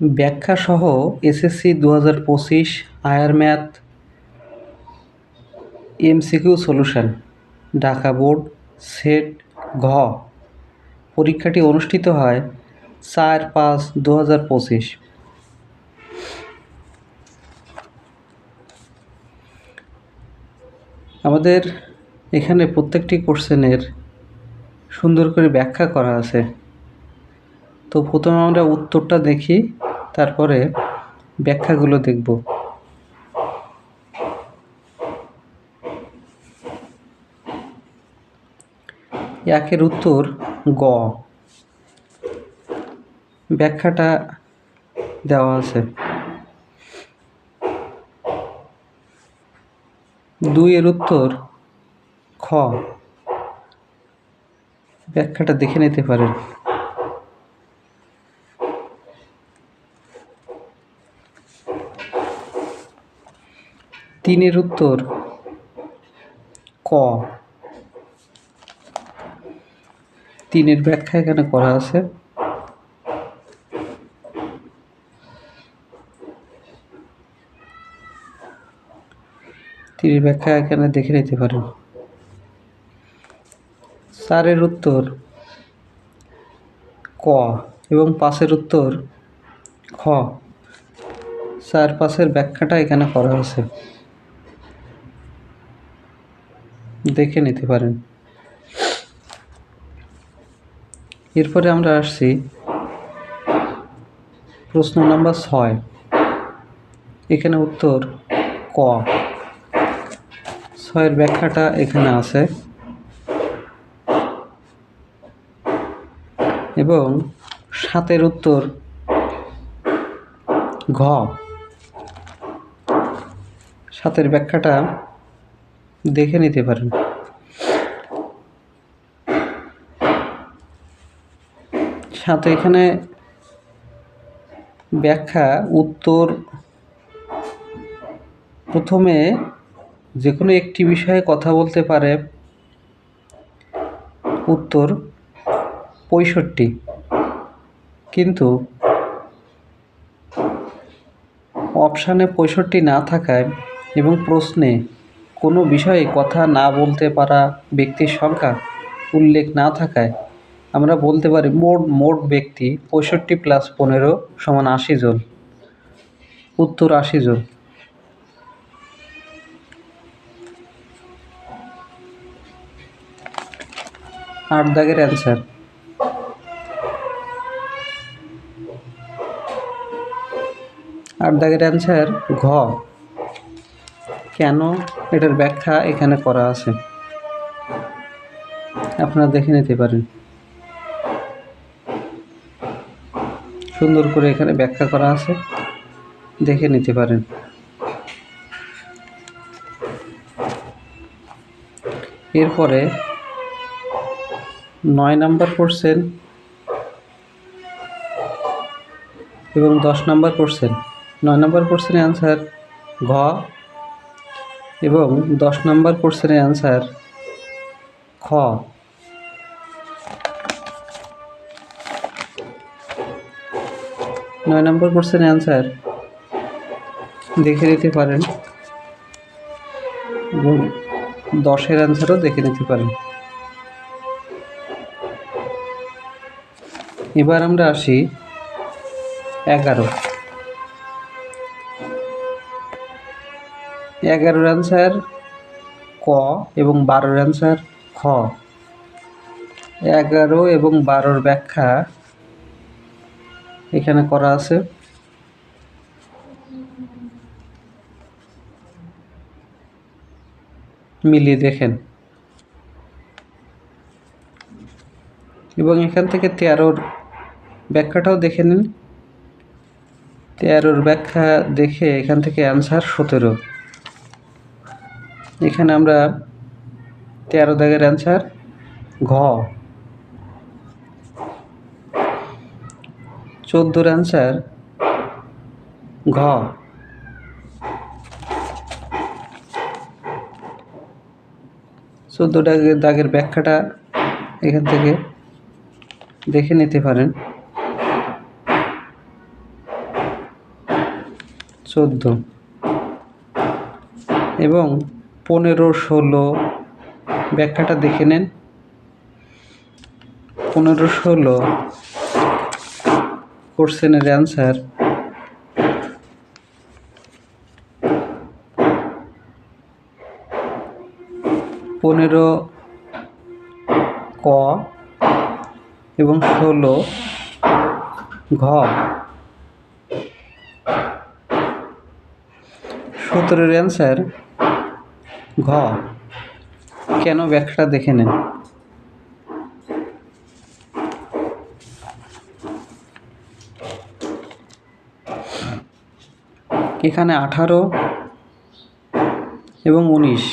ব্যাখ্যা সহ এসএসসি দু হাজার পঁচিশ, higher math, MCQ solution, Dhaka board, set ঘ। পরীক্ষাটি অনুষ্ঠিত হয় চার পাঁচ দু হাজার পঁচিশ। আমাদের এখানে প্রত্যেকটি কোশ্চেনের সুন্দর করে ব্যাখ্যা করা আছে। তো প্রথমে আমরা উত্তরটা দেখি। তারপরে ব্যাখ্যাগুলো দেখব। একের উত্তর গ। ব্যাখ্যাটা দেওয়া আছে। দুইয়ের উত্তর খ। ব্যাখ্যাটা দেখে নিতে পারেন। তিনের উত্তর ক। তিনের ব্যাখ্যা এখানে করা আছে। তিনের ব্যাখ্যা এখানে দেখে নিতে পারেন। চারের উত্তর ক এবং পাঁচের উত্তর খ। চার পাঁচের ব্যাখ্যাটা এখানে করা হয়েছে দেখে নিতে পারেন। এরপরে আমরা আসছি প্রশ্ন নাম্বার ছয়। এখানে উত্তর ক। ছয়ের ব্যাখ্যাটা এখানে আছে। এবং সাতের উত্তর ঘ। সাতের ব্যাখ্যাটা দেখে নিতে পারেন। সাথে এখানে ব্যাখ্যা, উত্তর। প্রথমে যে কোনো একটি বিষয়ে কথা বলতে পারে। উত্তর, পঁয়ষট্টি। কিন্তু অপশানে পঁয়ষট্টি না থাকায় এবং প্রশ্নে কোনো বিষয়ে কথা না বলতে পারা ব্যক্তির সংখ্যা উল্লেখ না থাকায় আমরা বলতে পারি মোট মোট ব্যক্তি পঁয়ষট্টি প্লাস পনেরো সমান আশি জন। উত্তর আশি জন। আট দাগের অ্যান্সার আট দাগের অ্যান্সার ঘ। কেন এটার ব্যাখ্যা এখানে করা আছে? আপনারা দেখে নিতে পারেন। সুন্দর করে এখানে ব্যাখ্যা করা আছে। দেখে নিতে পারেন। এরপরে নয় নাম্বার কোশ্চেন এবং দশ নাম্বার কোশ্চেন। নয় নম্বর কোশ্চেনের অ্যান্সার ঘ। এবং দশ নম্বর কোশ্চেনের অ্যান্সার খ। নয় নম্বর কোশ্চেনের অ্যান্সার দেখে নিতে পারেন। এবং দশের অ্যান্সারও দেখে নিতে পারেন। এবার আমরা আসি এগারো। এগারোর অ্যান্সার ক এবং বারোর অ্যান্সার খ। এগারো এবং বারোর ব্যাখ্যা এখানে করা আছে। মিলিয়ে দেখেন। এবং এখান থেকে তেরোর ব্যাখ্যাটাও দেখে নিন। তেরোর ব্যাখ্যা দেখে এখান থেকে অ্যান্সার সতেরো। এখানে আমরা তেরো দাগের অ্যান্সার ঘ। চোদ্দোর অ্যান্সার ঘ। চোদ্দ দাগের দাগের ব্যাখ্যাটা এখান থেকে দেখে নিতে পারেন। চোদ্দ। এবং পনেরো ষোলো। ব্যাখ্যাটা দেখে নেন। পনেরো ষোলো। কোশ্চেনের অ্যান্সার। পনেরো ক এবং ষোলো। ঘ। সতেরোর অ্যান্সার। ঘ। কেন ব্যাখ্যাটা দেখে নেন? এখানে আঠারো এবং উনিশ।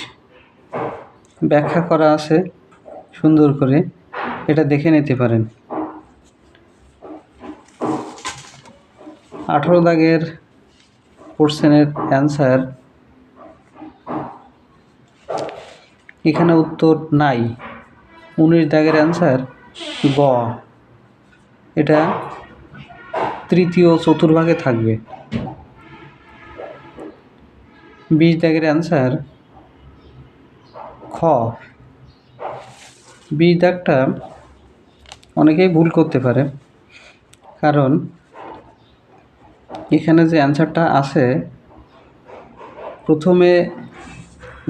ব্যাখ্যা করা আছে সুন্দর করে। এটা দেখে নিতে পারেন। আঠারো দাগের কোশ্চেনের অ্যান্সার এখানে উত্তর নাই। উনিশ দাগের অ্যান্সার গ এটা তৃতীয় চতুর্ভাগে থাকবে। বিশ দাগের অ্যান্সার খ। বিশ দাগটা অনেকেই ভুল করতে পারে। কারণ এখানে যে অ্যান্সারটা আছে, প্রথমে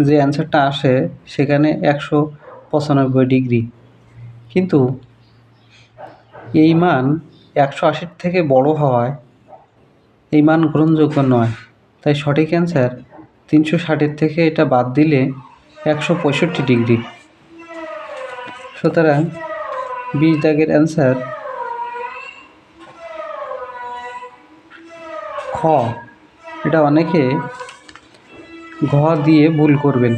যে অ্যান্সারটা আসে, সেখানে একশো পঁচানব্বই ডিগ্রি। কিন্তু এই মান একশো আশির থেকে বড় হওয়ায় এই মান গ্রহণযোগ্য নয়। তাই সঠিক অ্যান্সার তিনশো ষাটের থেকে এটা বাদ দিলে একশো পঁয়ষট্টি ডিগ্রি। সুতরাং বিশ দাগের অ্যান্সার খ। এটা অনেকে ঘ দিয়ে ভুল করবেন।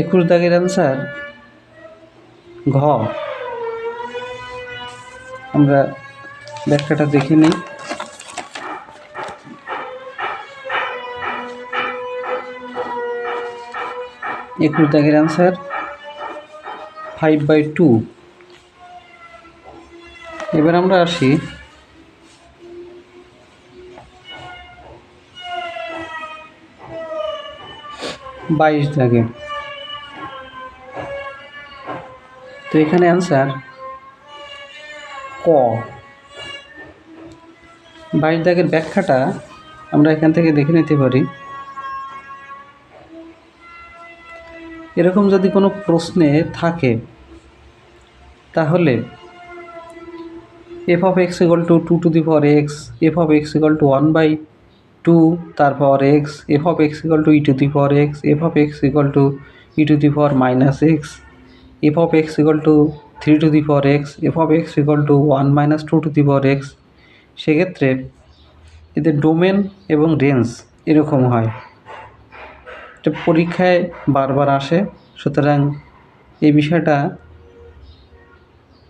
একুশ দাগের অ্যান্সার ঘ। আমরা ব্যাখ্যাটা দেখে নিই। একুশ দাগের অ্যান্সার ফাইভ বাই টু এবার আমরা আসি বাইশ দাগে তো এখানে অ্যান্সার ক। বাইশ দাগের ব্যাখ্যাটা আমরা এখান থেকে দেখে নিতে পারি। এরকম যদি কোনো প্রশ্নে থাকে, তাহলে F of X equal to two to the power X F of X equal to one by two তারপর X F of X equal to E to the power X F of X equal to E to the power minus X F of X equal to three to the power X F of X equal to one minus two to the power X সেক্ষেত্রে এদের domain এবং range এরকম হয়। এটা পরীক্ষায় বারবার আসে। সুতরাং এই বিষয়টা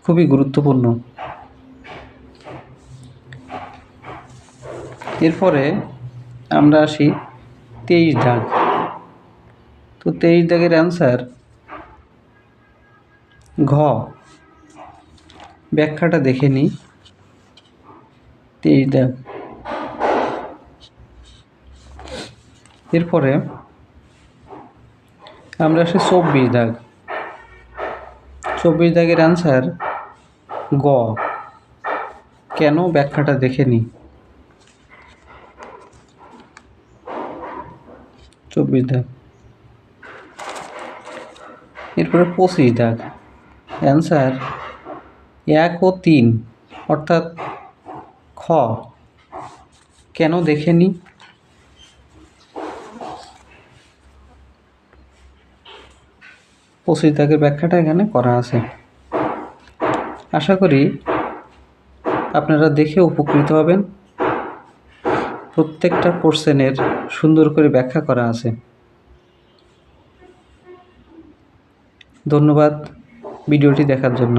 খুবই গুরুত্বপূর্ণ। এরপরে আমরা আসি তেইশ দাগ। তো তেইশ দাগের অ্যান্সার ঘ। ব্যাখ্যাটা দেখে নিই। তেইশ দাগ। এরপরে আমরা আসি চব্বিশ দাগ। চব্বিশ দাগের অ্যান্সার গ কেন ব্যাখ্যাটা দেখে নিই? চব্বিশ দাগ এরপরে পঁচিশ দাগ। অ্যান্সার এক ও তিন, অর্থাৎ খ। কেন দেখে নিই পঁচিশ দাগের ব্যাখ্যাটা এখানে করা আছে। আশা করি আপনারা দেখে উপকৃত হবেন। প্রত্যেকটা পোর্শনের সুন্দর করে ব্যাখ্যা করা আছে। ধন্যবাদ ভিডিওটি দেখার জন্য।